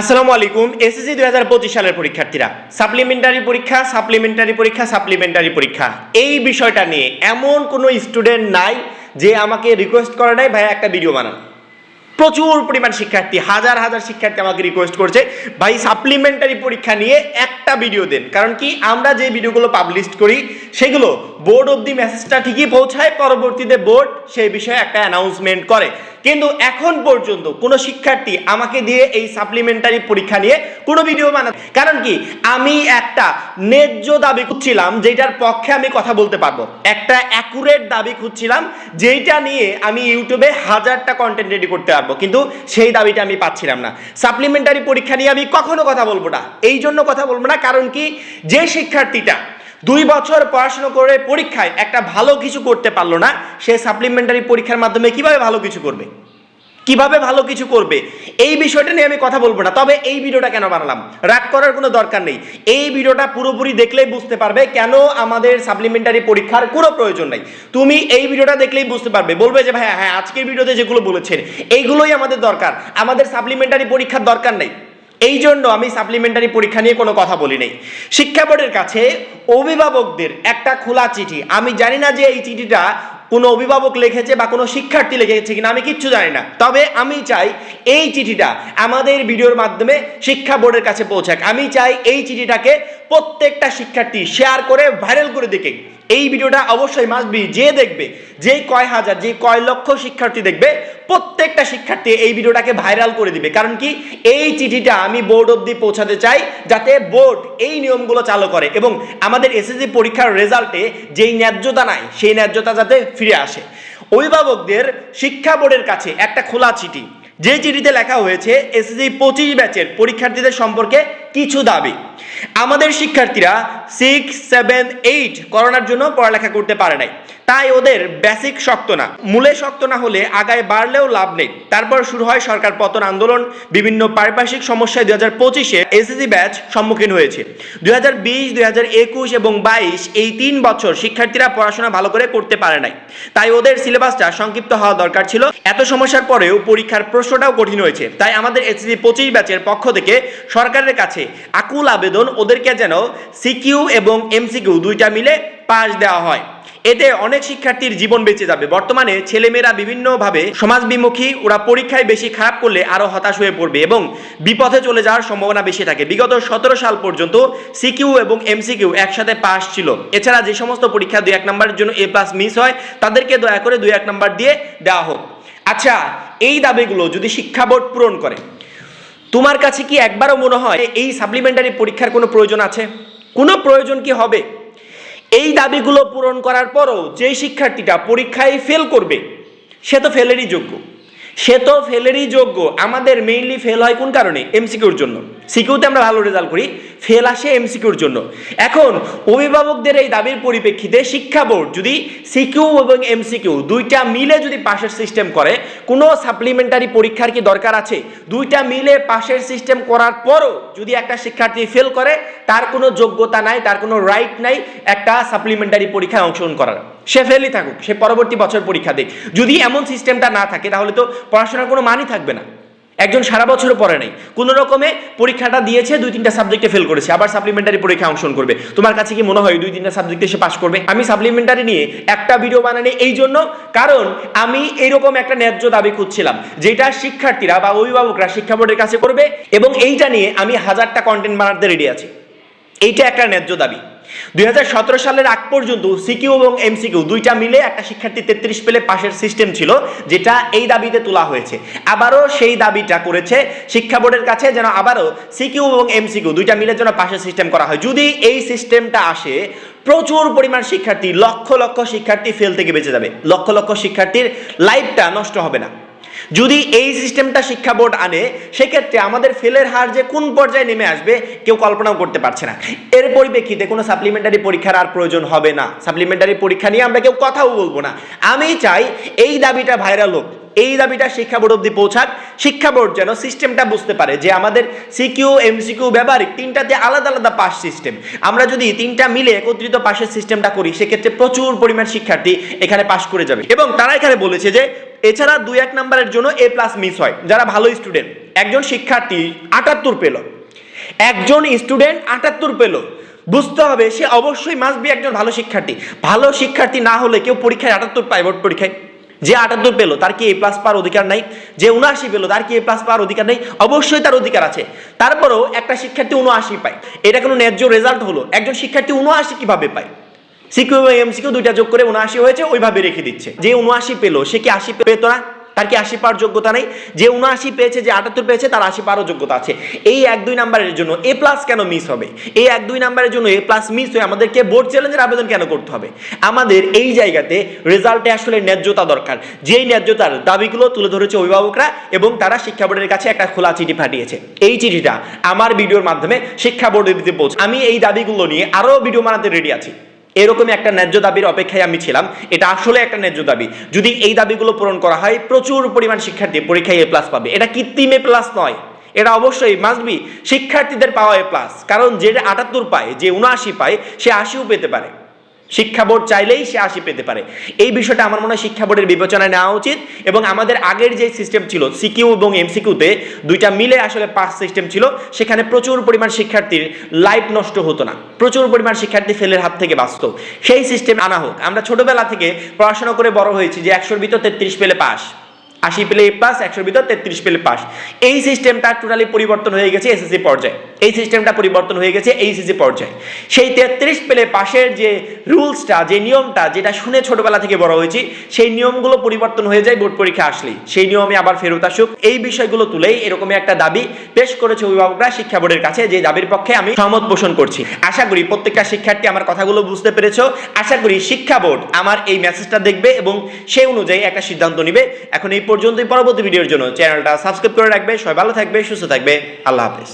আসসালামু আলাইকুম এসএসসি দুই হাজার পঁচিশ সালের পরীক্ষার্থীরা। সাপ্লিমেন্টারি পরীক্ষা সাপ্লিমেন্টারি পরীক্ষা সাপ্লিমেন্টারি পরীক্ষা। এই বিষয়টা নিয়ে এমন কোনো স্টুডেন্ট নাই যে আমাকে রিকোয়েস্ট করে নাই ভাই একটা ভিডিও বানান। প্রচুর পরিমাণ শিক্ষার্থী, হাজার হাজার শিক্ষার্থী আমাকে রিকোয়েস্ট করছে, ভাই সাপ্লিমেন্টারি পরীক্ষা নিয়ে একটা ভিডিও দেন। কারণ কি, আমরা যে ভিডিওগুলো পাবলিশ করি, সেগুলো বোর্ড অব দি মেসেজটা ঠিকই পৌঁছায়, পরবর্তীতে বোর্ড সেই বিষয়ে একটা অ্যানাউন্সমেন্ট করে। কিন্তু এখন পর্যন্ত কোনো শিক্ষার্থী আমাকে দিয়ে এই সাপ্লিমেন্টারি পরীক্ষা নিয়ে কোনো ভিডিও বানা কারণ কি? আমি একটা ন্যায্য দাবি খুঁজছিলাম যেটার পক্ষে আমি কথা বলতে পারব। একটা অ্যাকুরেট দাবি খুঁজছিলাম যেইটা নিয়ে আমি ইউটিউবে হাজারটা কন্টেন্ট রেডি করতে পারব। কিন্তু সেই দাবিটা আমি পাচ্ছিলাম না। সাপ্লিমেন্টারি পরীক্ষা নিয়ে আমি কখনো কথা বলব না। এই জন্য কথা বলব না। কারণ কি? যে শিক্ষার্থীটা দুই বছর পড়াশোনা করে পরীক্ষায় একটা ভালো কিছু করতে পারল না, সে সাপ্লিমেন্টারি পরীক্ষার মাধ্যমে কীভাবে ভালো কিছু করবে? কীভাবে ভালো কিছু করবে? এই বিষয়টা নিয়ে আমি কথা বলব না, তবে এই ভিডিওটা কেন বানালাম? রাগ করার কোনো দরকার নেই। এই ভিডিওটা পুরোপুরি দেখলেই বুঝতে পারবে কেন আমাদের সাপ্লিমেন্টারি পরীক্ষার কোনো প্রয়োজন নাই। তুমি এই ভিডিওটা দেখলেই বুঝতে পারবে, বলবে যে ভাই হ্যাঁ আজকের ভিডিওতে যেগুলো বলেছেন, এইগুলোই আমাদের দরকার। আমাদের সাপ্লিমেন্টারি পরীক্ষার দরকার নেই। এই জন্য আমি সাপ্লিমেন্টারি পরীক্ষা নিয়ে কোনো কথা বলি নাই। শিক্ষা বোর্ডের কাছে অভিভাবকদের একটা খোলা চিঠি। আমি জানি না যে এই চিঠিটা কোনো অভিভাবক লিখেছে বা কোনো শিক্ষার্থী লিখেছে কিনা, আমি কিচ্ছু জানি না। তবে আমি চাই এই চিঠিটা আমাদের ভিডিওর মাধ্যমে শিক্ষা বোর্ডের কাছে পৌঁছাক। আমি চাই এই চিঠিটাকে প্রত্যেকটা শিক্ষার্থী শেয়ার করে ভাইরাল করে দেখে। এই ভিডিওটা অবশ্যই মাসবি যে দেখবে, যে কয় হাজার, যে কয় লক্ষ শিক্ষার্থী দেখবে, প্রত্যেকটা শিক্ষার্থী এই ভিডিওটাকে ভাইরাল করে দিবে। কারণ কি? এই চিঠিটা আমি বোর্ড অব্দি পৌঁছাতে চাই যাতে বোর্ড এই নিয়মগুলো চালু করে এবং আমাদের এসএসসি পরীক্ষার রেজাল্টে যেই ন্যায্যতা নাই, সেই ন্যায্যতা যাতে ফিরে আসে। অভিভাবকদের শিক্ষা বোর্ডের কাছে একটা খোলা চিঠি। যে চিঠিতে লেখা হয়েছে এসএসসি পঁচিশ ব্যাচের পরীক্ষার্থীদের সম্পর্কে কিছু দাবি। আমাদের শিক্ষার্থীরা সিক্স সেভেন এইট করোনার জন্য পড়ালেখা করতে পারে নাই। তাই ওদের বেসিক শক্ত না। মূলে শক্ত না হলে আগায় বাড়লেও লাভ নেই। তারপর শুরু হয় সরকার পতন আন্দোলন। বিভিন্ন পারিপার্শ্বিক সমস্যায় দুই হাজার পঁচিশে এসএসসি ব্যাচ সম্মুখীন হয়েছে। দুই হাজার বিশ, দুই হাজার একুশ এবং বাইশ এই তিন বছর শিক্ষার্থীরা পড়াশোনা ভালো করে করতে পারে নাই। তাই ওদের সিলেবাসটা সংক্ষিপ্ত হওয়া দরকার ছিল। এত সমস্যার পরেও পরীক্ষার প্রশ্নটাও কঠিন হয়েছে। তাই আমাদের এসএসসি পঁচিশ ব্যাচের পক্ষ থেকে সরকারের কাছে আকুল আবেদন ওদেরকে যেন সিকিউ এবং এমসিকিউ দুইটা মিলে পাস দেওয়া হয়। এতে অনেক শিক্ষার্থীর জীবন বেঁচে যাবে। বর্তমানে ছেলেমেয়েরা বিভিন্নভাবে সমাজ বিমুখী ওরা পরীক্ষায় বেশি খারাপ করলে আরও হতাশ হয়ে পড়বে এবং বিপথে চলে যাওয়ার সম্ভাবনা বেশি থাকে। বিগত সতেরো সাল পর্যন্ত সিকিউ এবং এমসিকিউ একসাথে পাস ছিল। এছাড়া যে সমস্ত পরীক্ষা দুই এক নম্বরের জন্য এ প্লাস মিস হয়, তাদেরকে দয়া করে দুই এক নম্বর দিয়ে দেওয়া হোক। আচ্ছা এই দাবিগুলো যদি শিক্ষা বোর্ড পূরণ করে তোমার কাছে কি একবারও মনে হয় এই সাপ্লিমেন্টারি পরীক্ষার কোনো প্রয়োজন আছে? কোনো প্রয়োজন কি হবে? এই দাবিগুলো পূরণ করার পরও যে শিক্ষার্থীটা পরীক্ষায় ফেল করবে, সে তো ফেলেরই যোগ্য। সে তো ফেলেরই যোগ্য। আমাদের মেইনলি ফেল হয় কোন কারণে? এমসিকিউর জন্য। সিকিউতে আমরা ভালো রেজাল্ট করি ফেল আসে এমসিকিউর জন্য। এখন, অভিভাবকদের এই দাবির পরিপ্রেক্ষিতে শিক্ষা বোর্ড যদি সিকিউ এবং এমসিকিউ দুইটা মিলে যদি পাশের সিস্টেম করে, কোনো সাপ্লিমেন্টারি পরীক্ষার কি দরকার আছে? দুইটা মিলে পাশের সিস্টেম করার পরও যদি একটা শিক্ষার্থী ফেল করে, তার কোনো যোগ্যতা নাই, তার কোনো রাইট নাই একটা সাপ্লিমেন্টারি পরীক্ষায় অংশগ্রহণ করার। সে ফেলই থাকুক, সে পরবর্তী বছর পরীক্ষা দেখ যদি এমন সিস্টেমটা না থাকে, তাহলে তো পড়াশোনার কোনো মানই থাকবে না। একজন সারা বছরও পড়ে নাই। কোনো রকমে পরীক্ষাটা দিয়েছে, দুই তিনটা সাবজেক্টে ফেল করেছে, আবার সাপ্লিমেন্টারি পরীক্ষায় অংশগ্রহণ করবে। তোমার কাছে কি মনে হয় দুই তিনটা সাবজেক্টে সে পাস করবে? আমি সাপ্লিমেন্টারি নিয়ে একটা ভিডিও বানানি এই জন্য, কারণ আমি এইরকম একটা ন্যায্য দাবি খুঁজছিলাম, যেটা শিক্ষার্থীরা বা অভিভাবকরা শিক্ষা বোর্ডের কাছে করবে এবং এইটা নিয়ে আমি হাজারটা কন্টেন্ট বানাতে রেডি আছি। এইটা একটা ন্যায্য দাবি। দুই সালের আগ পর্যন্ত সিকিউ এবং এমসিকিউ দুইটা মিলে একটা শিক্ষার্থী তেত্রিশ পেলে পাশের সিস্টেম ছিল, যেটা এই দাবিতে তোলা হয়েছে। আবারও সেই দাবিটা করেছে শিক্ষা বোর্ডের কাছে যেন আবারও সিকিউ এবং এমসিকিউ দুইটা মিলে যেন পাশের সিস্টেম করা হয়। যদি এই সিস্টেমটা আসে, প্রচুর পরিমাণ শিক্ষার্থী, লক্ষ লক্ষ শিক্ষার্থী ফেল থেকে বেঁচে যাবে। লক্ষ লক্ষ শিক্ষার্থীর লাইফটা নষ্ট হবে না। যদি এই সিস্টেমটা শিক্ষা বোর্ড আনে, সেক্ষেত্রে আমাদের ফেলের হার যে কোন পর্যায়ে নেমে আসবে, কেউ কল্পনাও করতে পারছে না। এর পরিপ্রেক্ষিতে কোনো সাপ্লিমেন্টারি পরীক্ষার আর প্রয়োজন হবে না। সাপ্লিমেন্টারি পরীক্ষা নিয়ে আমরা কেউ কথাও বলব না। আমি চাই এই দাবিটা ভাইরাল হোক, এই দাবিটা শিক্ষা বোর্ড অব্দি পৌঁছাক, শিক্ষা বোর্ড যেন সিস্টেমটা বুঝতে পারে যে আমাদের সিকিউ এমসিকিউ ব্যবহারিক তিনটাতে আলাদা আলাদা পাস সিস্টেম আমরা যদি তিনটা মিলে একত্রিত পাশের সিস্টেমটা করি, সেক্ষেত্রে প্রচুর পরিমাণ শিক্ষার্থী এখানে পাশ করে যাবে। এবং তারা এখানে বলেছে যে এছাড়া দুই এক নম্বরের জন্য এ প্লাস মিস হয়, যারা ভালো স্টুডেন্ট একজন শিক্ষার্থী, আটাত্তর পেল। একজন স্টুডেন্ট আটাত্তর পেল। বুঝতে হবে, সে অবশ্যই মাস্ট বি একজন ভালো শিক্ষার্থী। ভালো শিক্ষার্থী না হলে কেউ পরীক্ষায় আটাত্তর পায় বোর্ড পরীক্ষায়। যে আটাত্তর পেল, তার কি এ প্লাস পাওয়ার অধিকার নাই? যে উনআশি পেল, তার কি এ প্লাস পাওয়ার অধিকার নেই? অবশ্যই তার অধিকার আছে। তারপরেও একটা শিক্ষার্থী উনআশি পায়। এটা কোনো ন্যায্য রেজাল্ট হলো। একজন শিক্ষার্থী উনআশি কীভাবে পায়? সিকিউ এবং এমসিকিউ দুইটা যোগ করে উনআশি হয়েছে, ওইভাবে রেখে দিচ্ছে। যে উনআশি পেল, সে কি আশি পেতো না তার কি আশি পাওয়ার যোগ্যতা নেই? যে উনআশি পেয়েছে, যে আটাত্তর পেয়েছে, তার আশি পাওয়ারও যোগ্যতা আছে। এই এক দুই নাম্বারের জন্য এ প্লাস কেন মিস হবে? এই এক দুই নাম্বারের জন্য এ প্লাস মিস হয়ে আমাদেরকে বোর্ড চ্যালেঞ্জের আবেদন কেন করতে হবে? আমাদের এই জায়গাতে রেজাল্টে আসলে ন্যায্যতা দরকার। যেই ন্যায্যতার দাবিগুলো তুলে ধরেছে অভিভাবকরা এবং তারা শিক্ষা বোর্ডের কাছে একটা খোলা চিঠি পাঠিয়েছে। এই চিঠিটা আমার ভিডিওর মাধ্যমে শিক্ষা বোর্ডে দিতে পৌঁছে আমি এই দাবিগুলো নিয়ে আরও ভিডিও বানাতে রেডি আছি। এরকমই একটা ন্যায্য দাবির অপেক্ষায় আমি ছিলাম। এটা আসলে একটা ন্যায্য দাবি। যদি এই দাবিগুলো পূরণ করা হয়, প্রচুর পরিমাণ শিক্ষার্থী পরীক্ষায় এ প্লাস পাবে। এটা কৃত্রিম এ প্লাস নয়। এটা অবশ্যই মাস্ট বি শিক্ষার্থীদের পাওয়া এ প্লাস কারণ যে আটাত্তর পায়, যে উনআশি পায়, সে আশিও পেতে পারে। শিক্ষা বোর্ড চাইলেই সে আশি পেতে পারে। এই বিষয়টা আমার মনে হয় শিক্ষা বোর্ডের বিবেচনায় নেওয়া উচিত এবং আমাদের আগের যে সিস্টেম ছিল, সিকিউ এবং এমসিকিউতে দুইটা মিলে আসলে পাস সিস্টেম ছিল, সেখানে প্রচুর পরিমাণ শিক্ষার্থীর লাইফ নষ্ট হতো না। প্রচুর পরিমাণ শিক্ষার্থী ফেলের হাত থেকে বাঁচত। সেই সিস্টেম আনা হোক। আমরা ছোটবেলা থেকে পড়াশোনা করে বড় হয়েছি যে একশোর ভিতর তেত্রিশ পেলে পাস, আশি পেলে প্লাস, একশোর ভিতর তেত্রিশ পেলে পাস। এই সিস্টেমটা টোটালি পরিবর্তন হয়ে গেছে এসএসসি পর্যায়ে। এই সিস্টেমটা পরিবর্তন হয়ে গেছে এইচএসসি পর্যায়ে। সেই তেত্রিশ পেলে পাশের যে রুলসটা, যে নিয়মটা, যেটা শুনে ছোটবেলা থেকে বড় হয়েছি, সেই নিয়মগুলো পরিবর্তন হয়ে যায় বোর্ড পরীক্ষা আসলেই। সেই নিয়মে আবার ফেরত আসুক। এই বিষয়গুলো তুলেই এরকমই একটা দাবি পেশ করেছে অভিভাবকরা শিক্ষা বোর্ডের কাছে, যে দাবির পক্ষে আমি সহমত পোষণ করছি। আশা করি প্রত্যেকটা শিক্ষার্থী আমার কথাগুলো বুঝতে পেরেছ। আশা করি শিক্ষা বোর্ড আমার এই মেসেজটা দেখবে এবং সেই অনুযায়ী একটা সিদ্ধান্ত নিবে। এখন এই পর্যন্তই। পরবর্তী ভিডিওর জন্য চ্যানেলটা সাবস্ক্রাইব করে রাখবে। সবাই ভালো থাকবে, সুস্থ থাকবে। আল্লাহ হাফেজ।